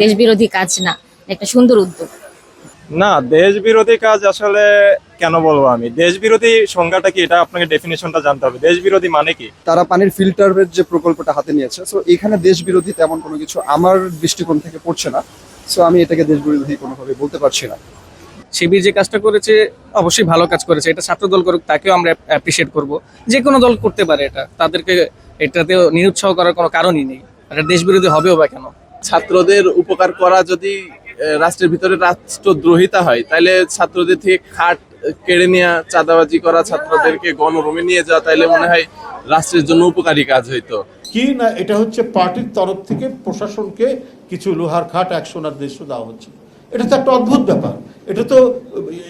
দেশ বিরোধী কাজ না একটা সুন্দর উদ্যোগ। না দেশ বিরোধী কাজ আসলে কেন বলব আমি? দেশ বিরোধী সংজ্ঞাটা কি? এটা আপনাকে ডেফিনেশনটা জানতে হবে। দেশ বিরোধী মানে কি? তারা পানির ফিল্টারের যে প্রকল্পটা হাতে নিয়েছে সো এখানে দেশ বিরোধী তেমন কোনো কিছু আমার দৃষ্টিকোণ থেকে পড়ছে না সো আমি এটাকে দেশ বিরোধী কোনোভাবে বলতে পারছি না। শিবির যে কাজটা করেছে অবশ্যই ভালো কাজ করেছে। এটা ছাত্র দল করুক তাকেও আমরা অ্যাপ্রিসিয়েট করব। যে কোনো দল করতে পারে এটা। তাদেরকে এটাতে নিরুৎসাহ করার কোনো কারণই নেই। এটা দেশ বিরোধী হবেও বা কেন? ছাত্রদের উপকার করা যদি রাষ্ট্রের ভিতরে রাষ্ট্রদ্রোহিতা হয় তাহলে ছাত্রদের থেকে খাট কেড়ে নেওয়া চাঁদাবাজি করা ছাত্রদেরকে গণরুমে নিয়ে যাওয়া, তাইলে মনে হয় রাষ্ট্রের জন্য উপকারী কাজ হইতো। কি না, এটা হচ্ছে পার্টির তরফ থেকে প্রশাসনকে কিছু লোহার খাট একশো আর দেড়শো দেওয়া হচ্ছে। এটা তো একটা অদ্ভুত ব্যাপার। এটা তো,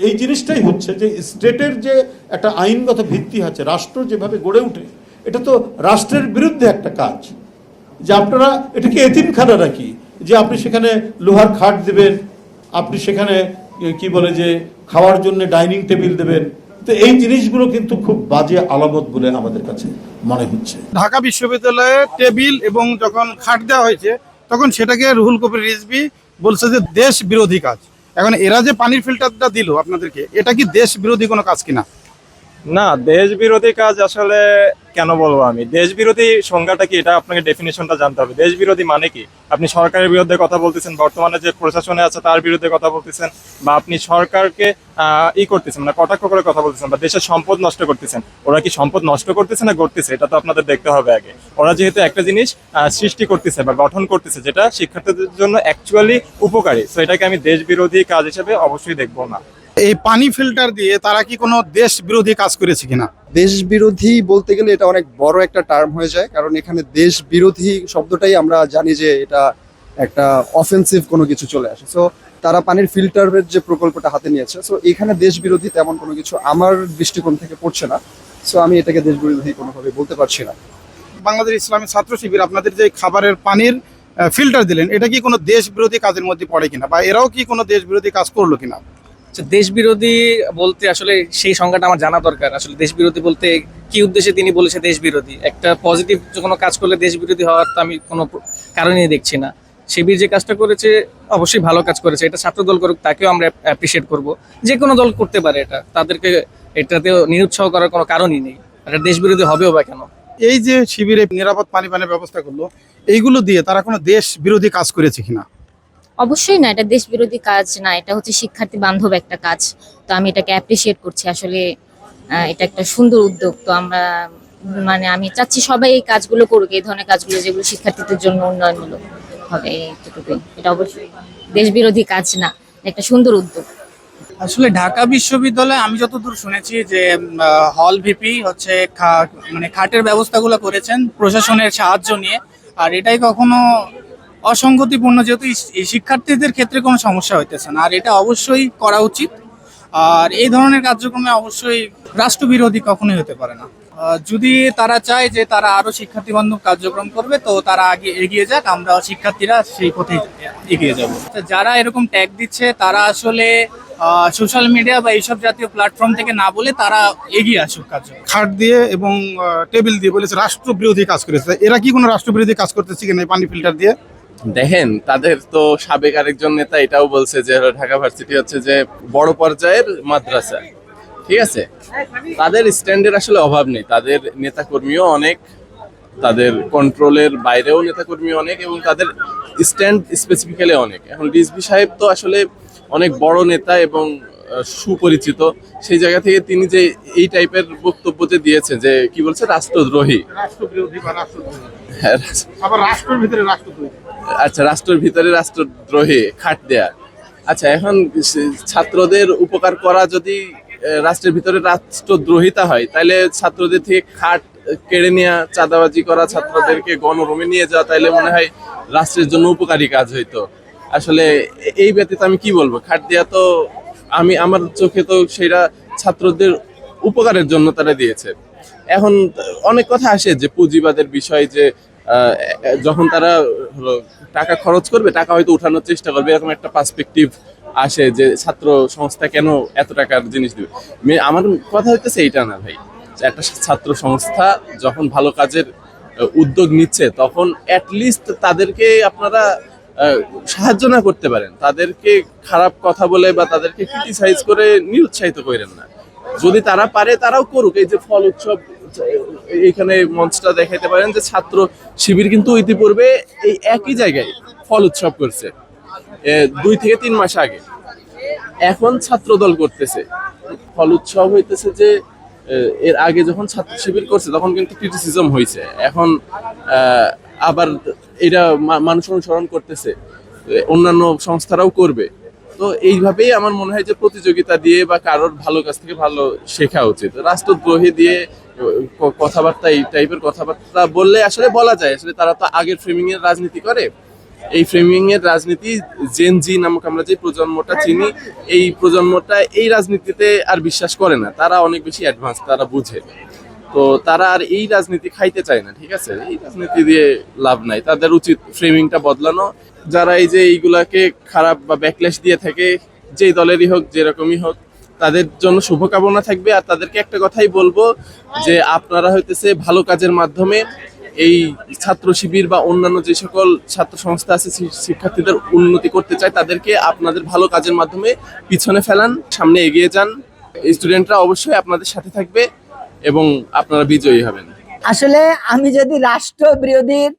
এই জিনিসটাই হচ্ছে যে, স্টেটের যে একটা আইনগত ভিত্তি আছে, রাষ্ট্র যেভাবে গড়ে ওঠে এটা তো রাষ্ট্রের বিরুদ্ধে একটা কাজ। যে আপনারা, এটাকে এতিমখানা নাকি? যে আপনি সেখানে লোহার খাট দেবেন, আপনি সেখানে কি বলে যে, খাওয়ার জন্য ডাইনিং টেবিল দেবেন। তো এই জিনিসগুলো কিন্তু খুব বাজে আলামত বলে আমাদের কাছে মনে হচ্ছে। ঢাকা বিশ্ববিদ্যালয়ে টেবিল এবং যখন খাট দেওয়া হয়েছে, তখন সেটাকে রুহুল কবির রিজভি বলছে যে, দেশ বিরোধী কাজ। এখন এরা যে পানির ফিল্টারটা দিল আপনাদেরকে, এটা কি দেশ বিরোধী কোনো কাজ কিনা? না দেশ বিরোধী কাজ আসলে কেন বলব আমি? দেশ বিরোধী সংজ্ঞাটা কি? এটা আপনাকে ডেফিনেশনটা জানতে হবে। দেশ বিরোধী মানে কি? আপনি সরকারের বিরুদ্ধে কথা বলতেছেন, বর্তমানে যে প্রশাসনে আছে তার বিরুদ্ধে কথা বলতেছেন বা আপনি সরকারকে ই করতেছেন মানে কটাক্ষ করে কথা বলতেছেন বা দেশের সম্পদ নষ্ট করতেছেন। ওরা কি সম্পদ নষ্ট করতেছে না করতেছে এটা তো আপনাদের দেখতে হবে আগে। ওরা যেহেতু একটা জিনিস সৃষ্টি করতেছে বা গঠন করতেছে যেটা শিক্ষার্থীদের জন্য অ্যাকচুয়ালি উপকারী। তো এটাকে আমি দেশ বিরোধী কাজ হিসেবে অবশ্যই দেখব না। এই পানি ফিল্টার দিয়ে তারা কি কোনো দেশ বিরোধী কাজ করেছে কিনা? দেশ বিরোধী বলতে গেলে এটা অনেক বড় একটা টার্ম হয়ে যায় কারণ এখানে দেশ বিরোধী শব্দটাই আমরা জানি যে এটা একটা অফেন্সিভ কোনো কিছু চলে আসে। সো তারা পানির ফিল্টারের যে প্রকল্পটা হাতে নিয়েছে সো এখানে দেশ বিরোধী তেমন কোনো কিছু আমার দৃষ্টিকোণ থেকে পড়ছে না। সো আমি এটাকে দেশ বিরোধী কোনোভাবে বলতে পারছি না। বাংলাদেশ ইসলামী ছাত্র শিবির আপনাদের যে খাবারের পানির ফিল্টার দিলেন এটা কি কোনো দেশ বিরোধী কাজের মধ্যে পড়ে কিনা? বা এরাও কি কোনো দেশ বিরোধী কাজ করল কিনা? দেশ বিরোধী বলতে আসলে সেই সংজ্ঞাটা আমার জানা দরকার। আসলে দেশ বিরোধী বলতে কি উদ্দেশ্যে তিনি বলেছে দেশ বিরোধী একটা পজিটিভ কোনো কাজ করলে দেশ বিরোধী হওয়ার তো আমি কোনো কারণই দেখছি না। শিবির যে কাজটা করেছে, অবশ্যই ভালো কাজ করেছে। এটা ছাত্র দল করুক, তাকেও আমরা অ্যাপ্রিসিয়েট করব। যে কোনো দল করতে পারে এটা। তাদেরকে এটাতেও নিরুৎসাহ করার কোনো কারণই নেই। এটা দেশ বিরোধী হবেও বা কেন? এই যে শিবিরে নিরাপদ পানি পানির ব্যবস্থা করল, এইগুলো দিয়ে তারা কোনো দেশ বিরোধী কাজ করেছে কিনা? অবশ্যই না, এটা দেশ বিরোধী কাজ না, এটা হচ্ছে শিক্ষার্থী বান্ধব একটা কাজ। তো আমি এটাকে অ্যাপ্রিসিয়েট করছি, আসলে এটা একটা সুন্দর উদ্যোগ। তো আমরা মানে আমি চাচ্ছি সবাই এই কাজগুলো করুক, এই ধরনের কাজগুলো যেগুলো শিক্ষার্থীদের জন্য উন্নয়নমূলক হবে, এইটুকুই। এটা অবশ্যই দেশ বিরোধী কাজ না, একটা সুন্দর উদ্যোগ। আসলে ঢাকা বিশ্ববিদ্যালয়ে আমি যতদূর শুনেছি যে হল ভিপি হচ্ছে মানে খাটের ব্যবস্থাগুলো করেছেন প্রশাসনের সাহায্য নিয়ে। আর এটাই কখনো অসঙ্গতিপূর্ণ, যেহেতু শিক্ষার্থীদের ক্ষেত্রে কোনো সমস্যা হইতেছে না। আর এটা অবশ্যই করা উচিত। আর এই ধরনের কার্যক্রমে অবশ্যই রাষ্ট্রবিরোধী কখনোই হতে পারে না। যদি তারা চায় যে তারা আরও শিক্ষার্থী বান্ধব কার্যক্রম করবে, তো তারা আগে এগিয়ে যাক, আমরা শিক্ষার্থীরা সেই পথে এগিয়ে যাব। যারা এরকম ট্যাগ দিচ্ছে, তারা আসলে সোশ্যাল মিডিয়া বা এইসব জাতীয় প্ল্যাটফর্ম থেকে না বলে তারা এগিয়ে আসুক কার্যক্রম। খাট দিয়ে এবং টেবিল দিয়ে বলেছে রাষ্ট্রবিরোধী কাজ করেছে। এরা কি কোনো রাষ্ট্রবিরোধী কাজ করতেছে কিনা পানি ফিল্টার দিয়ে? দেখেন, তাদের তো সাবেক আরেকজন নেতা এটাও বলছে যে, ঢাকা ভার্সিটি হচ্ছে যে বড় পর্যায়ের মাদ্রাসা। ঠিক আছে? তাদের স্ট্যান্ডের আসলে অভাব নেই। তাদের নেতাকর্মীও অনেক, তাদের কন্ট্রোলের বাইরেও নেতাকর্মী অনেক এবং তাদের স্ট্যান্ড স্পেসিফিক্যালি অনেক। এখন রিজভি সাহেব তো আসলে অনেক বড় নেতা এবং সুপরিচিত। সেই জায়গা থেকে তিনি যে এই টাইপের বক্তব্য যে দিয়েছে যে, কি বলছে? রাষ্ট্রদ্রোহী। রাষ্ট্র বিরোধী বা রাষ্ট্রদ্রোহী। রাষ্ট্রের ভিতরে আচ্ছা রাষ্ট্রের ভিতরে রাষ্ট্রদ্রোহী, খাট দেয়া। আচ্ছা এখন ছাত্রদের উপকার করা যদি রাষ্ট্রের ভিতরে রাষ্ট্রদ্রোহিতা হয় তাহলে ছাত্রদের থেকে খাট কেড়ে নেওয়া চাঁদাবাজি করা, ছাত্রদেরকে গণরুমে নিয়ে যাওয়া, তাইলে মনে হয় রাষ্ট্রের জন্য উপকারী কাজ হইতো। আসলে এই ব্যতীত আমি কি বলব? খাট দেয়া তো আমি, আমার চোখে তো সেটা ছাত্রদের উপকারের জন্য তারা দিয়েছে। এখন অনেক কথা আসে যে পুঁজিবাদের বিষয়, যে যখন তারা হলো টাকা খরচ করবে, টাকা হয়তো উঠানোর চেষ্টা করবে, এরকম একটা পার্সপেক্টিভ আসে যে ছাত্র সংস্থা কেন এত টাকার জিনিস দিবে। আমার কথা হইতেছে এইটা না ভাই একটা ছাত্র সংস্থা যখন ভালো কাজের উদ্যোগ নিচ্ছে, তখন অ্যাটলিস্ট তাদেরকে আপনারা সাহায্য না করতে পারেন। তাদেরকে খারাপ কথা বলে বা তাদেরকে ক্রিটিসাইজ করে নিরুৎসাহিত করেন না। যদি তারা পারে, তারাও করুক, এই যে ফল উৎসব এখানে মঞ্চটা দেখাইতে পারেন যে ছাত্র শিবির কিন্তু ইতিপূর্বে এই একই জায়গায় ফল উৎসব করছে দুই থেকে তিন মাস আগে। এখন ছাত্র দল করতেছে। ফল উৎসব হইতেছে যে এর আগে যখন ছাত্র শিবির করছে তখন কিন্তু ক্রিটিসিজম হয়েছে এখন আবার এটা মানুষ অনুসরণ করতেছে অন্যান্য সংস্থারাও করবে। তো এইভাবেই আমার মনে হয় যে প্রতিযোগিতা দিয়ে বা কারোর ভালো কাছ থেকে ভালো শেখা উচিত। রাষ্ট্রদ্রোহী দিয়ে কথাবার্তা, এই টাইপের কথাবার্তা বললে আসলে বলা যায়। আসলে তারা তো আগের ফ্রেমিং এর রাজনীতি করে। এই ফ্রেমিং এর রাজনীতি জেন জি নামক আমরা যে প্রজন্মটা চিনি, এই প্রজন্মটা এই রাজনীতিতে আর বিশ্বাস করে না। তারা অনেক বেশি অ্যাডভান্স তারা বুঝে। তো তারা আর এই রাজনীতি খাইতে চায় না, ঠিক আছে? এই রাজনীতি দিয়ে লাভ নাই। তাদের উচিত ফ্রেমিংটা বদলানো। যারা এই যে এইগুলাকে খারাপ বা ব্যাকলেশ দিয়ে থাকে, যেই দলেরই হোক, যেরকমই হোক তাদের জন্য শুভকামনা থাকবে। আর তাদেরকে একটা কথাই বলব যে আপনারা হইতেছে ভালো কাজের মাধ্যমে এই ছাত্র শিবির বা অন্যান্য যে সকল ছাত্র সংস্থা আছে শিক্ষার্থীদের উন্নতি করতে চায় তাদেরকে আপনাদের ভালো কাজের মাধ্যমে পিছনে ফেলান, সামনে এগিয়ে যান। স্টুডেন্টরা অবশ্যই আপনাদের সাথে থাকবে এবং আপনারা বিজয়ী হবেন। আসলে আমি যদি রাষ্ট্র বিরোধীর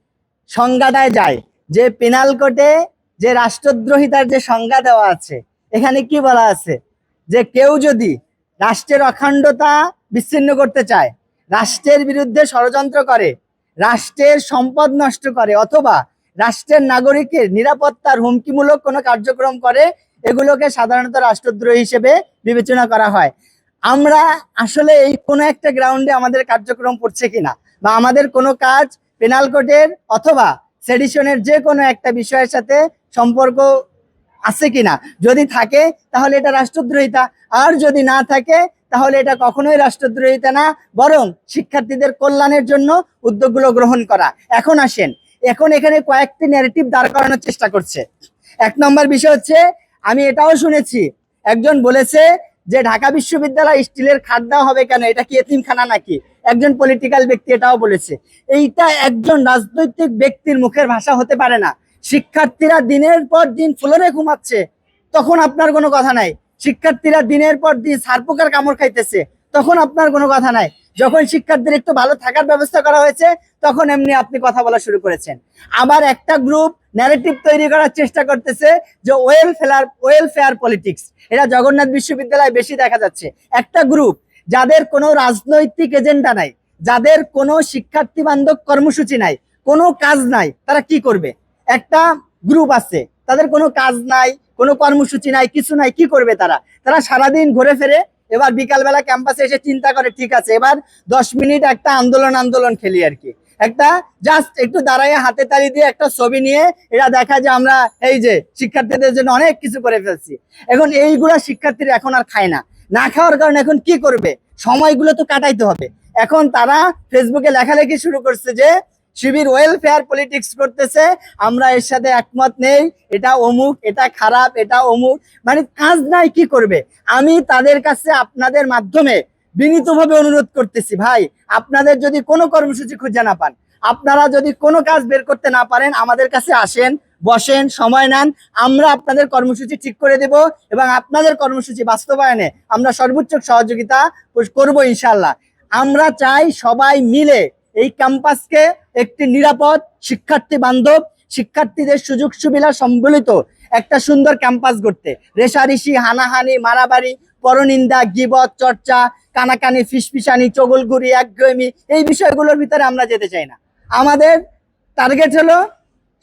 সংজ্ঞাটায় যাই, যে পেনাল কোর্টে যে রাষ্ট্রদ্রোহিতার যে সংজ্ঞা দেওয়া আছে, এখানে কি বলা আছে? যে কেউ যদি রাষ্ট্রের অখণ্ডতা বিচ্ছিন্ন করতে চায়, রাষ্ট্রের বিরুদ্ধে ষড়যন্ত্র করে, রাষ্ট্রের সম্পদ নষ্ট করে অথবা রাষ্ট্রের নাগরিকের নিরাপত্তার হুমকিমূলক কোনো কার্যক্রম করে, এগুলোকে সাধারণত রাষ্ট্রদ্রোহী হিসেবে বিবেচনা করা হয়। আমরা আসলে এই কোনো একটা গ্রাউন্ডে আমাদের কার্যক্রম পড়ছে কিনা বা আমাদের কোনো কাজ পেনাল কোর্টের অথবা সেডিশনের যে কোনো একটা বিষয়ের সাথে সম্পর্ক আছে কিনা? যদি থাকে, তাহলে এটা রাষ্ট্রদ্রোহিতা। আর যদি না থাকে, তাহলে এটা কখনোই রাষ্ট্রদ্রোহিতা না, বরং শিক্ষার্থীদের কল্যাণের জন্য উদ্যোগগুলো গ্রহণ করা। এখন আসেন, এখন এখানে কয়েকটি ন্যারেটিভ দাঁড় করানোর চেষ্টা করছে। এক নম্বর বিষয় হচ্ছে, আমি এটাও শুনেছি, একজন বলেছে যে ঢাকা বিশ্ববিদ্যালয় স্টিলের খাদ দেওয়া হবে কেন? এটা কি এতিমখানা নাকি? একজন পলিটিক্যাল ব্যক্তি এটাও বলেছে। এইটা একজন রাজনৈতিক ব্যক্তির মুখের ভাষা হতে পারে না। শিক্ষার্থীরা দিনের পর দিন ফুলরে ঘুমাচ্ছে। তখন আপনার কোনো কথা নাই। শিক্ষার্থীরা দিনের পর দিন সারপোকার কামড় খাইতেছে। তখন আপনার কোনো কথা নাই। যখন শিক্ষার্থীদের একটু ভালো থাকার ব্যবস্থা করা হয়েছে, তখন এমনি আপনি কথা বলা শুরু করেছেন। আবার একটা গ্রুপ ন্যারেটিভ তৈরি করার চেষ্টা করতেছে যে ওয়েলফেয়ার ওয়েলফেয়ার পলিটিক্স এটা জগন্নাথ বিশ্ববিদ্যালয়ে বেশি দেখা যাচ্ছে। একটা গ্রুপ যাদের কোনো রাজনৈতিক এজেন্ডা নাই, যাদের কোনো শিক্ষার্থী বান্ধব কর্মসূচি নাই, কোনো কাজ নাই, তারা কি করবে? একটা গ্রুপ আছে। তাদের কোনো কাজ নাই, কোনো কর্মসূচি নাই, কিছু নাই, কি করবে তারা? তারা সারাদিন ঘুরে ফেরে এবার বিকালবেলা ক্যাম্পাসে এসে চিন্তা করে, ঠিক আছে, এবার দশ মিনিট একটা আন্দোলন আন্দোলন খেলি আর কি। একটা জাস্ট একটু দাঁড়ায় হাতে তালি দিয়ে একটা ছবি নিয়ে এরা দেখা যে আমরা এই যে শিক্ষার্থীদের জন্য অনেক কিছু করে ফেলছি। এখন এইগুলা শিক্ষার্থীরা এখন আর খায় না। না খাওয়ার কারণে এখন কি করবে? সময়গুলো তো কাটাইতে হবে। এখন তারা ফেসবুকে লেখালেখি শুরু করছে যে শিবির ওয়েলফেয়ার পলিটিক্স করতেছে, আমরা এর সাথে একমত নেই, এটা অমুক, এটা খারাপ, এটা অমুক মানে কাজ নাই, কি করবে? আমি তাদের কাছে আপনাদের মাধ্যমে বিনীতভাবে অনুরোধ করতেছি, ভাই, আপনাদের যদি কোনো কর্মসূচি খুঁজে না পান, আপনারা যদি কোনো কাজ বের করতে না পারেন, আমাদের কাছে আসেন, বসেন, সময় নেন, আমরা আপনাদের কর্মসূচি ঠিক করে দেব এবং আপনাদের কর্মসূচি বাস্তবায়নে আমরা সর্বোচ্চ সহযোগিতা করব ইনশাল্লাহ আমরা চাই সবাই মিলে এই ক্যাম্পাসকে একটি নিরাপদ শিক্ষার্থী বান্ধব, শিক্ষার্থীদের সুযোগ সুবিধা সম্বলিত একটা সুন্দর ক্যাম্পাস গড়তে। রেশারেশি হানাহানি মারামারি পরনিন্দা, গিবত, চর্চা, কানাকানি, ফিসফিসানি, চগলগুড়ি, একঘেয়েমি এই বিষয়গুলোর ভিতরে আমরা যেতে চাই না। আমাদের টার্গেট হলো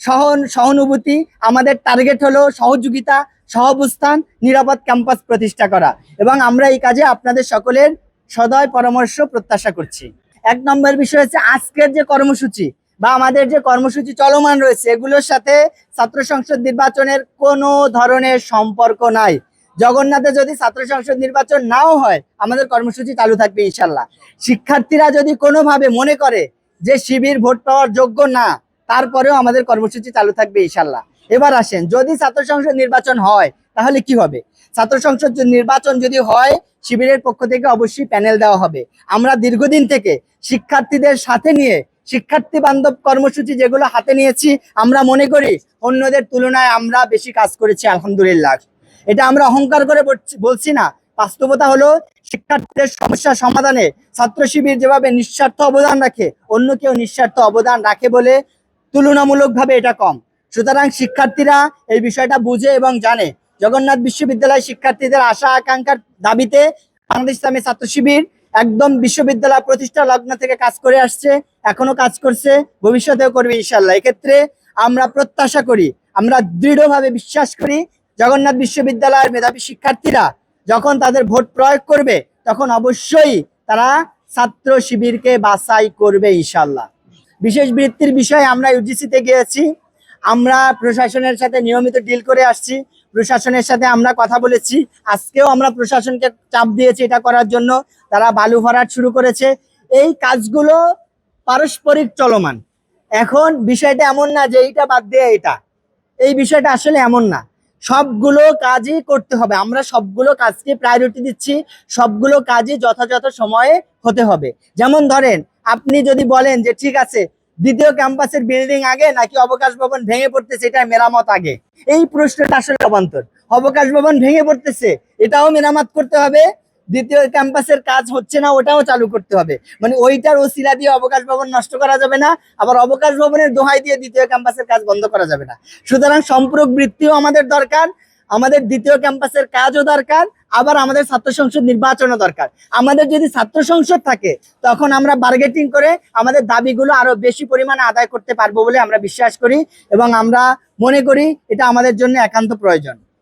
সহন, সহানুভূতি, আমাদের টার্গেট হলো সহযোগিতা, সহাবস্থান, নিরাপদ ক্যাম্পাস প্রতিষ্ঠা করা। এবং আমরা এই কাজে আপনাদের সকলের সদয় পরামর্শ, প্রত্যাশা করছি। এক নম্বর বিষয় হচ্ছে আজকের যে কর্মসূচি বা আমাদের যে কর্মসূচি চলমান রয়েছে, এগুলোর সাথে ছাত্র সংসদ নির্বাচনের কোনো ধরনের সম্পর্ক নাই। জগন্নাথে যদি ছাত্র সংসদ নির্বাচন নাও হয়, আমাদের কর্মসূচি চালু থাকবে ইনশাল্লাহ। শিক্ষার্থীরা যদি কোনোভাবে মনে করে যে শিবির ভোট পাওয়ার যোগ্য না, তারপরেও আমাদের কর্মসূচি চালু থাকবে ইনশাল্লাহ। এবার আসেন, যদি ছাত্র সংসদ নির্বাচন হয়, তাহলে কি হবে? ছাত্র সংসদ নির্বাচন যদি হয়, শিবিরের পক্ষ থেকে অবশ্যই প্যানেল দেওয়া হবে। আমরা দীর্ঘদিন থেকে শিক্ষার্থীদের সাথে নিয়ে শিক্ষার্থী বান্ধব কর্মসূচি যেগুলো হাতে নিয়েছি, আমরা মনে করি অন্যদের তুলনায় আমরা বেশি কাজ করেছি, আলহামদুলিল্লাহ। এটা আমরা অহংকার করে বলছি- না। বাস্তবতা হলো শিক্ষার্থীদের সমস্যা সমাধানে ছাত্র শিবির যেভাবে নিঃস্বার্থ অবদান রাখে, অন্য কেউ নিঃস্বার্থ অবদান রাখে বলে তুলনামূলকভাবে এটা কম। সুতরাং শিক্ষার্থীরা এই বিষয়টা বুঝে এবং জানে জগন্নাথ বিশ্ববিদ্যালয় শিক্ষার্থীদের আশা আকাঙ্ক্ষার দাবিতে বাংলাদেশ ইসলামী ছাত্র শিবির একদম বিশ্ববিদ্যালয় প্রতিষ্ঠা লগ্ন থেকে কাজ করে আসছে, এখনও কাজ করছে, ভবিষ্যতেও করবে ইনশাল্লাহ এক্ষেত্রে আমরা প্রত্যাশা করি, আমরা দৃঢ়ভাবে বিশ্বাস করি জগন্নাথ বিশ্ববিদ্যালয়ের মেধাবী শিক্ষার্থীরা যখন তাদের ভোট প্রয়োগ করবে, তখন অবশ্যই তারা ছাত্র শিবিরকে বাছাই করবে ইনশাল্লাহ বিশেষ বৃত্তির বিষয়ে আমরা ইউজিসিতে গিয়েছি, আমরা প্রশাসনের সাথে নিয়মিত ডিল করে আসছি প্রশাসনের সাথে আমরা কথা বলেছি। আজকেও আমরা প্রশাসনকে চাপ দিয়েছি এটা করার জন্য। তারা বালু ভরাট শুরু করেছে। এই কাজগুলো পারস্পরিক চলমান। এখন বিষয়টা এমন না যে এইটা বাদ দিয়ে এটা এই বিষয়টা আসলে এমন না। সবগুলো কাজই করতে হবে। আমরা সবগুলো কাজকে প্রায়োরিটি দিচ্ছি। সবগুলো কাজই যথাযথ সময়ে হতে হবে। যেমন ধরেন, আপনি যদি বলেন যে ঠিক আছে দ্বিতীয় ক্যাম্পাসের বিল্ডিং আগে নাকি অবকাশ ভবন ভেঙে পড়তেছে এটা মেরামত আগে? এই প্রশ্নটা আসলে অবান্তর। অবকাশ ভবন ভেঙে পড়তেছে, এটাও মেরামত করতে হবে। দ্বিতীয় ক্যাম্পাসের কাজ হচ্ছে না, ওটাও চালু করতে হবে। মানে ওইটার ওসিলা দিয়ে অবকাশ ভবন নষ্ট করা যাবে না, আবার অবকাশ ভবনের দোহাই দিয়ে দ্বিতীয় ক্যাম্পাসের কাজ বন্ধ করা যাবে না। সুতরাং সম্পূরক বৃত্তিও আমাদের দরকার আমাদের দ্বিতীয় ক্যাম্পাসের কাজও দরকার, আবার আমাদের ছাত্র সংসদ নির্বাচনও দরকার। আমাদের যদি ছাত্র সংসদ থাকে, তখন আমরা বার্গেটিং করে আমাদের দাবিগুলো আরও বেশি পরিমাণে আদায় করতে পারব বলে আমরা বিশ্বাস করি এবং আমরা মনে করি এটা আমাদের জন্য একান্ত প্রয়োজন।